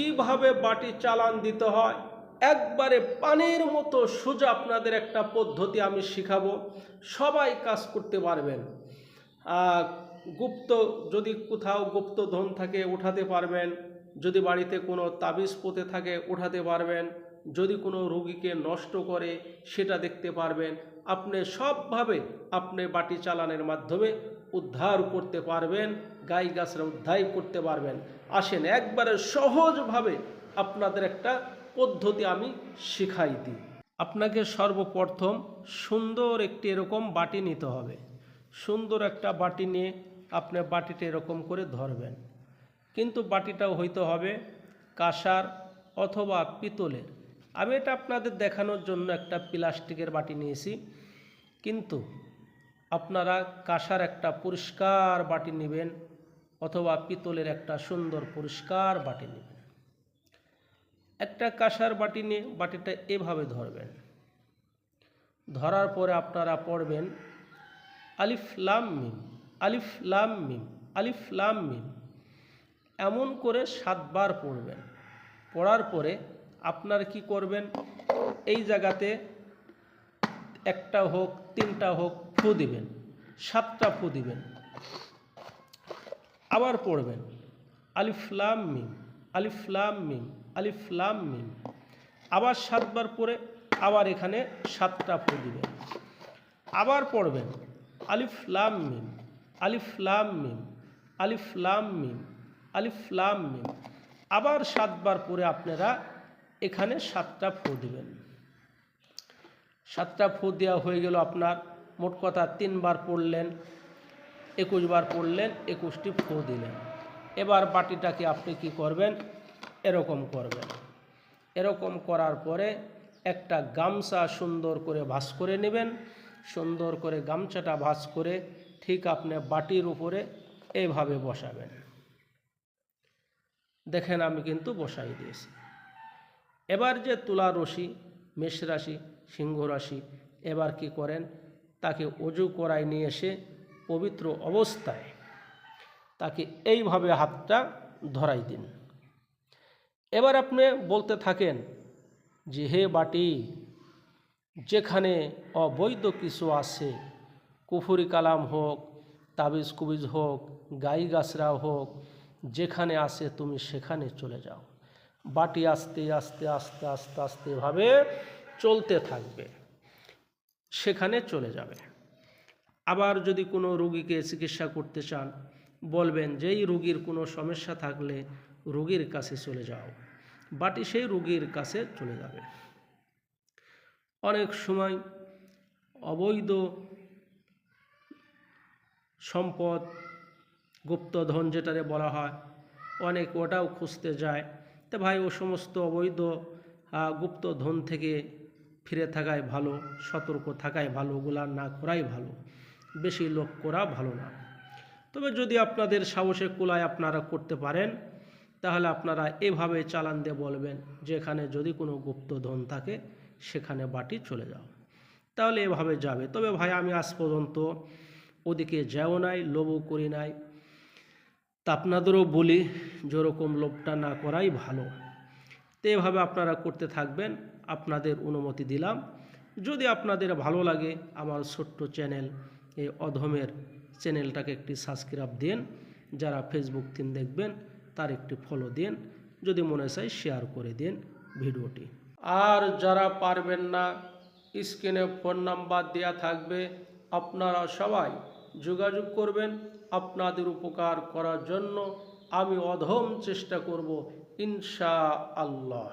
কীভাবে বাটি চালান দিতে হয়? একবারে পানির মতো সোজা আপনাদের একটা পদ্ধতি আমি শিখাবো। সবাই কাজ করতে পারবেন। গুপ্ত যদি কোথাও গুপ্ত ধন থাকে উঠাতে পারবেন। যদি বাড়িতে কোনো তাবিজ পোতে থাকে উঠাতে পারবেন। যদি কোনো রুগীকে নষ্ট করে, সেটা দেখতে পারবেন। আপনি সবভাবে আপনি বাটি চালানের মাধ্যমে উদ্ধার করতে পারবেন, গাই গাছরা উদ্ধার করতে পারবেন। আসেন, একবারে সহজভাবে আপনাদের একটা পদ্ধতি আমি শিখাই দিই। আপনাকে সর্বপ্রথম সুন্দর একটি এরকম বাটি নিতে হবে। সুন্দর একটা বাটি নিয়ে আপনি বাটিটা এরকম করে ধরবেন। কিন্তু বাটিটাও হইতে হবে কাঁসার অথবা পিতলের। আমি এটা আপনাদের দেখানোর জন্য একটা প্লাস্টিকের বাটি নিয়েছি। কিন্তু আপনারা কাঁসার একটা পরিষ্কার বাটি নেবেন অথবা পিতলের একটা সুন্দর পরিষ্কার বাটি নেবেন। একটা কাঁসার বাটি নিয়ে বাটিটা এভাবে ধরবেন। ধরার পরে আপনারা পড়বেন আলিফ লাম মিম, আলিফ লাম মিম, আলিফ লাম মিম। এমন করে সাতবার পড়বেন। পড়ার পরে আপনার কি করবেন? এই জায়গাতে একটা হোক, তিনটা হোক, ফু দিবেন, সাতটা ফু দিবেন। আবার পড়বেন, আলিফ লাম মিম, আলিফ লাম মিম, আলিফ লাম মিম। আবার সাতবার পরে আবার এখানে সাতটা ফু দিবেন। আবার পড়বেন, আলিফ লাম মিম, আলিফ লাম মিম, আলিফ লাম মিম, আলিফ লাম মিম। আবার সাতবার পরে আপনারা এখানে সাতটা ফু দিবেন। সাতটা ফু দেওয়া হয়ে গেল আপনার। মোট কথা তিনবার পড়লেন একুশ বার পড়লেন, একুশটি ফু দিলেন। এবার বাটিটাকে আপনি কি করবেন? এরকম করবেন। এরকম করার পরে একটা গামছা সুন্দর করে ভাঁজ করে নেবেন। সুন্দর করে গামছাটা ভাঁজ করে ঠিক আপনি বাটির উপরে এইভাবে বসাবেন। দেখেন আমি কিন্তু বসাই দিয়েছি। এবার যে তুলা রশি, মেষ রাশি সিংহ রাশি। এবার কি করেন? তাকে অজু করায় নিয়ে এসে পবিত্র অবস্থায় তাকে এইভাবে হাতটা ধরাই দিন। এবার আপনি বলতে থাকেন যে, হে বাটি, যেখানে অবৈধ কিছু আছে, কুফুরি কালাম হোক, তাবিজ কুবিজ হোক, গাই গাছরা হোক, যেখানে আছে তুমি সেখানে চলে যাও। বাটি আস্তে আস্তে আস্তে আস্তে আস্তে এভাবে চলতে থাকবে, সেখানে চলে যাবে। আবার যদি কোনো রুগীকে চিকিৎসা করতে চান, বলবেন যেই রুগীর কোনো সমস্যা থাকলে রুগীর কাছে চলে যাও বাটি সেই রুগীর কাছে চলে যাবে। অনেক সময় অবৈধ সম্পদ, গুপ্তধন যেটারে বলা হয়, অনেক ওটাও খুঁজতে যায়। তো ভাই, ও সমস্ত অবৈধ গুপ্তধন থেকে ফিরে থাকাই ভালো, সতর্ক থাকাই ভালো, ওগুলা না করাই ভালো। বেশি লোক করা ভালো না। তবে যদি আপনাদের সাহসে কুলায় আপনারা করতে পারেন, তাহলে আপনারা এভাবে চালান দিয়ে বলবেন, যেখানে যদি কোনো গুপ্তধন থাকে, সেখানে বাটি চলে যাও। তাহলে এভাবে যাবে। তবে ভাই, আমি আজ পর্যন্ত ওদিকে যাও নাই, লোভও করি নাই। তা আপনাদেরও বলি, যেরকম লোভটা না করাই ভালো। তো এভাবে আপনারা করতে থাকবেন। আপনাদের অনুমতি দিলাম। যদি আপনাদের ভালো লাগে আমার ছোট্ট চ্যানেল, এই অধমের চ্যানেলটাকে একটি সাবস্ক্রাইব দিন। যারা ফেসবুক তিন দেখবেন, তার একটি ফলো দিন। যদি মনে চায় শেয়ার করে দিন ভিডিওটি। আর যারা পারবেন না স্ক্রিনে ফোন নাম্বার দেওয়া থাকবে। আপনারা সবাই যোগাযোগ করবেন আপনাদের উপকার করার জন্য। আমি অধম চেষ্টা করব ইনশা আল্লাহ